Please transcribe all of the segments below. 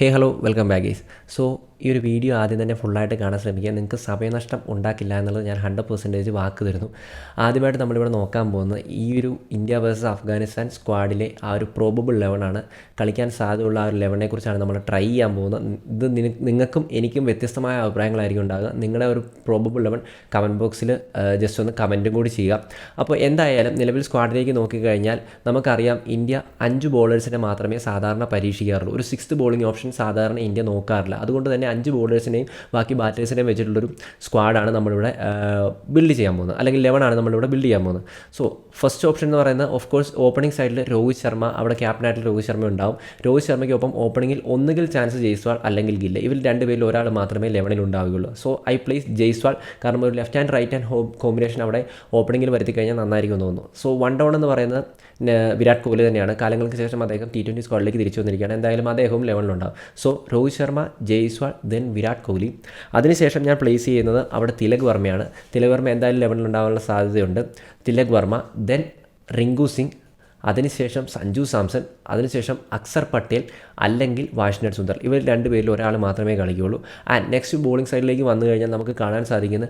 Hey hello welcome back guys so ഈ ഒരു video ആദ്യം തന്നെ ഫുള്ളായിട്ട് കാണാൻ ശ്രമിക്കുക നിങ്ങൾക്ക് സമയനഷ്ടം ഉണ്ടാക്കില്ല എന്നുള്ളത് ഞാൻ ഹൺഡ്രഡ് പെർസെന്റേജ് വാക്ക് തരുന്നു. ആദ്യമായിട്ട് നമ്മളിവിടെ നോക്കാൻ പോകുന്നത് ഈ ഒരു ഇന്ത്യ വേഴ്സസ് അഫ്ഗാനിസ്ഥാൻ സ്ക്വാഡിലെ ആ ഒരു പ്രോബബിൾ ലെവനാണ് കളിക്കാൻ സാധ്യതയുള്ള ആ ഒരു ലെവനെ കുറിച്ചാണ് നമ്മൾ ട്രൈ ചെയ്യാൻ പോകുന്നത്. ഇത് നിങ്ങൾക്കും എനിക്കും വ്യത്യസ്തമായ അഭിപ്രായങ്ങളായിരിക്കും ഉണ്ടാകുക നിങ്ങളുടെ ഒരു പ്രോബബിൾ ലെവൻ കമന്റ് ബോക്സിൽ ജസ്റ്റ് ഒന്ന് കമന്റും കൂടി ചെയ്യുക. അപ്പോൾ എന്തായാലും നിലവിൽ സ്ക്വാഡിലേക്ക് നോക്കിക്കഴിഞ്ഞാൽ നമുക്കറിയാം ഇന്ത്യ അഞ്ച് ബോളേഴ്സിനെ മാത്രമേ സാധാരണ പരീക്ഷിക്കാറുള്ളൂ. ഒരു സിക്സ്ത് ബോളിംഗ് ഓപ്ഷൻ സാധാരണ ഇന്ത്യ നോക്കാറില്ല. അതുകൊണ്ട് തന്നെ അഞ്ച് ബോളേഴ്സിനെയും ബാക്കി ബാറ്റേഴ്സിനെയും വെച്ചിട്ടുള്ളൊരു സ്ക്വാഡാണ് നമ്മളിവിടെ ബിൽഡ് ചെയ്യാൻ പോകുന്നത്. അല്ലെങ്കിൽ ലെവനാണ് നമ്മളിവിടെ ബിൽഡ് ചെയ്യാൻ പോകുന്നത്. സോ ഫസ്റ്റ് ഓപ്ഷൻ എന്ന് പറയുന്നത് ഓഫ് കോഴ്സ് ഓപ്പണിംഗ് സൈഡിൽ രോഹിത് ശർമ്മ അവിടെ ക്യാപ്റ്റനായിട്ട് രോഹിത് ശർമ്മ ഉണ്ടാവും. രോഹിത് ശർമ്മയ്ക്കൊപ്പം ഓപ്പണിംഗിൽ ഒന്നുകിൽ ചാൻസ് ജയ്സ്വാൾ അല്ലെങ്കിൽ ഗില്ല. ഇവർ രണ്ടുപേരിൽ ഒരാൾ മാത്രമേ ലെവനിൽ ഉണ്ടാവുകയുള്ളൂ. So I place Jaiswal. കാരണം ഒരു left and right and home combination അവിടെ ഓപ്പണിംഗിൽ വരുത്തി കഴിഞ്ഞാൽ നന്നായിരിക്കും തോന്നുന്നു. സോ വൺ ഡൗൺ എന്ന് പറയുന്നത് വിരാട് കോഹ്ലി തന്നെയാണ്. കാലങ്ങൾക്ക് ശേഷം അദ്ദേഹം ടി ട്വന്റി സ്ക്വാഡിലേക്ക് തിരിച്ചു വന്നിരിക്കുകയാണ്. എന്തായാലും അദ്ദേഹവും ലെവനിലുണ്ടാവും സോ രോഹിത് ശർമ്മ ജയ്സ്വാൾ ദെൻ വിരാട് കോഹ്ലി. അതിനുശേഷം ഞാൻ പ്ലേസ് ചെയ്യുന്നത് അവിടെ തിലക് വർമ്മയാണ്. തിലക് വർമ്മ എന്തായാലും ലെവലിൽ ഉണ്ടാകാനുള്ള സാധ്യതയുണ്ട്. തിലക് വർമ്മ ദെൻ റിങ്കു സിംഗ് അതിനുശേഷം സഞ്ജു സാംസൺ അതിനുശേഷം അക്സർ പട്ടേൽ അല്ലെങ്കിൽ വാഷ്നർ സുന്ദർ. ഇവർ രണ്ടുപേരിൽ ഒരാൾ മാത്രമേ കളിക്കുകയുള്ളൂ. ആൻഡ് നെക്സ്റ്റ് ബോളിംഗ് സൈഡിലേക്ക് വന്നു കഴിഞ്ഞാൽ നമുക്ക് കാണാൻ സാധിക്കുന്ന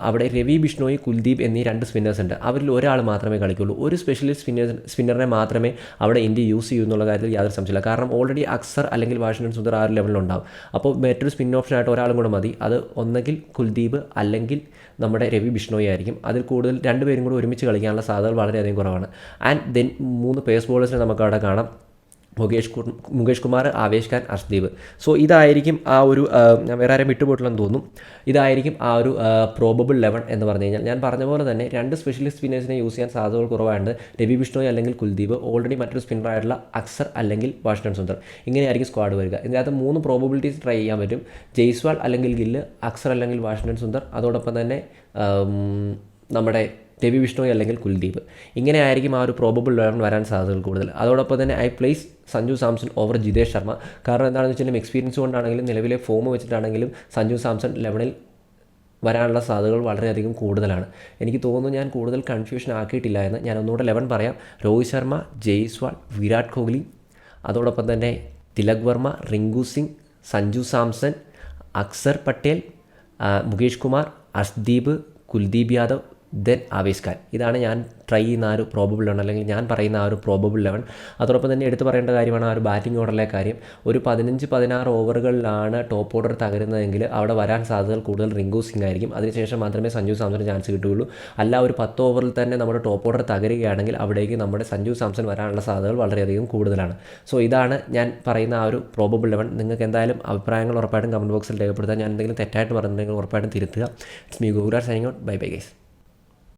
അവിടെ രവി ബിഷ്ണോയി കുൽദീപ് എന്നീ രണ്ട് സ്പിന്നേഴ്സ് ഉണ്ട്. അവരിൽ ഒരാൾ മാത്രമേ കളിക്കുകയുള്ളൂ. ഒരു സ്പെഷ്യലിസ്റ്റ് സ്പിന്നർ സ്പിന്നറിനെ മാത്രമേ അവിടെ ഇന്ത്യ യൂസ് ചെയ്യൂ എന്നുള്ള കാര്യത്തിൽ യാതൊരു സംശയമില്ല കാരണം ഓൾറെഡി അക്സർ അല്ലെങ്കിൽ വാഷിംഗ്ടൺ സുന്ദർ ആ ഒരു ലെവലിലുണ്ടാവും അപ്പോൾ മറ്റൊരു സ്പിൻ ഓപ്ഷനായിട്ട് ഒരാളും കൂടെ മതി. അത് ഒന്നെങ്കിൽ കുൽദീപ് അല്ലെങ്കിൽ നമ്മുടെ രവി ബിഷ്ണോയി ആയിരിക്കും. അതിൽ കൂടുതൽ രണ്ടുപേരും കൂടി ഒരുമിച്ച് കളിക്കാനുള്ള സാധ്യതകൾ വളരെയധികം കുറവാണ്. ആൻഡ് ദെൻ മൂന്ന് പേസ് ബോളേഴ്സിനെ നമുക്ക് അവിടെ കാണാം. മുകേഷ് മുകേഷ് കുമാർ ആവേശ് ഖാൻ അർഷ്ദീപ്. സോ ഇതായിരിക്കും ആ ഒരു ഞാൻ വേറെ ആരും എന്ന് തോന്നുന്നു. ഇതായിരിക്കും ആ ഒരു പ്രോബബിൾ ലെവൻ എന്ന് പറഞ്ഞു കഴിഞ്ഞാൽ. ഞാൻ പറഞ്ഞ പോലെ തന്നെ രണ്ട് സ്പെഷ്യലിസ്റ്റ് സ്പിന്നേഴ്സിനെ യൂസ് ചെയ്യാൻ സാധ്യതകൾ കുറവാണ് രവി ബിഷ്ണോയ് അല്ലെങ്കിൽ കുൽദീപ് ഓൾറെഡി മറ്റൊരു സ്പിന്നറായിട്ടുള്ള അക്സർ അല്ലെങ്കിൽ വാഷിംഗ്ടൺ സുന്ദർ. ഇങ്ങനെയായിരിക്കും സ്ക്വാഡ് വരിക. ഇതിനകത്ത് മൂന്ന് പ്രോബബിലിറ്റീസ് ട്രൈ ചെയ്യാൻ പറ്റും. ജയ്സ്വാൾ അല്ലെങ്കിൽ ഗില്ല് അക്സർ അല്ലെങ്കിൽ വാഷിംഗ്ടൺ സുന്ദർ. അതോടൊപ്പം തന്നെ നമ്മുടെ രവി വിഷ്ണോയ് അല്ലെങ്കിൽ കുൽദീപ്. ഇങ്ങനെ ആയിരിക്കും ആ ഒരു പ്രോബബിൾ ലെവൻ വരാൻ സാധ്യതകൾ കൂടുതൽ. അതോടൊപ്പം തന്നെ I place Sanju Samson over Jitesh Sharma. കാരണം എന്താണെന്ന് വെച്ചാൽ എക്സ്പീരിയൻസ് കൊണ്ടാണെങ്കിലും നിലവിലെ ഫോം വെച്ചിട്ടാണെങ്കിലും സഞ്ജു സാംസൺ ലെവണിൽ വരാനുള്ള സാധ്യതകൾ വളരെയധികം കൂടുതലാണ്. എനിക്ക് തോന്നുന്നു ഞാൻ കൂടുതൽ കൺഫ്യൂഷൻ ആക്കിയിട്ടില്ല എന്ന് ഞാൻ ഒന്നുകൂടെ ലെവൻ പറയാം. രോഹിത് ശർമ്മ ജയ്സ്വാൾ വിരാട് കോഹ്ലി അതോടൊപ്പം തന്നെ തിലക് വർമ്മ റിങ്കു സിംഗ് സഞ്ജു സാംസൺ അക്സർ പട്ടേൽ മുകേഷ് കുമാർ അഷ്ദീപ് കുൽദീപ് യാദവ് ദെൻ ആവേശ് ഖാൻ ഇതാണ് ഞാൻ ട്രൈ ചെയ്യുന്ന ആ ഒരു പ്രോബബിൾ ലെവൻ അല്ലെങ്കിൽ ഞാൻ പറയുന്ന ആ ഒരു പ്രോബബിൾ ലെവൻ അതോടൊപ്പം തന്നെ എടുത്തു പറയേണ്ട കാര്യമാണ് ആ ഒരു ബാറ്റിംഗ് ഓർഡറിലെ കാര്യം. ഒരു പതിനഞ്ച് പതിനാറ് ഓവറുകളിലാണ് ടോപ്പ് ഓർഡർ തകരുന്നതെങ്കിൽ അവിടെ വരാൻ സാധ്യതകൾ കൂടുതൽ റിങ്കു സിംഗ് ആയിരിക്കും. അതിനുശേഷം മാത്രമേ സഞ്ജു സാംസന് ചാൻസ് കിട്ടുകയുള്ളൂ. അല്ല ഒരു പത്ത് ഓവറിൽ തന്നെ നമ്മുടെ ടോപ്പ് ഓർഡർ തകരുകയാണെങ്കിൽ അവിടേക്ക് നമ്മുടെ സഞ്ജു സാംസൺ വരാനുള്ള സാധ്യതകൾ വളരെയധികം കൂടുതലാണ്. സോ ഇതാണ് ഞാൻ പറയുന്ന ആ ഒരു പ്രോബബിൾ ലെവൻ നിങ്ങൾക്ക് എന്തായാലും അഭിപ്രായങ്ങൾ ഉറപ്പായിട്ടും കമന്റ് ബോക്സിൽ രേഖപ്പെടുത്താൻ ഞാൻ എന്തെങ്കിലും തെറ്റായിട്ട് പറഞ്ഞിട്ടുണ്ടെങ്കിൽ ഉറപ്പായിട്ടും തിരുത്തുക. It's me ഗോകുലാർ signing out bye bye guys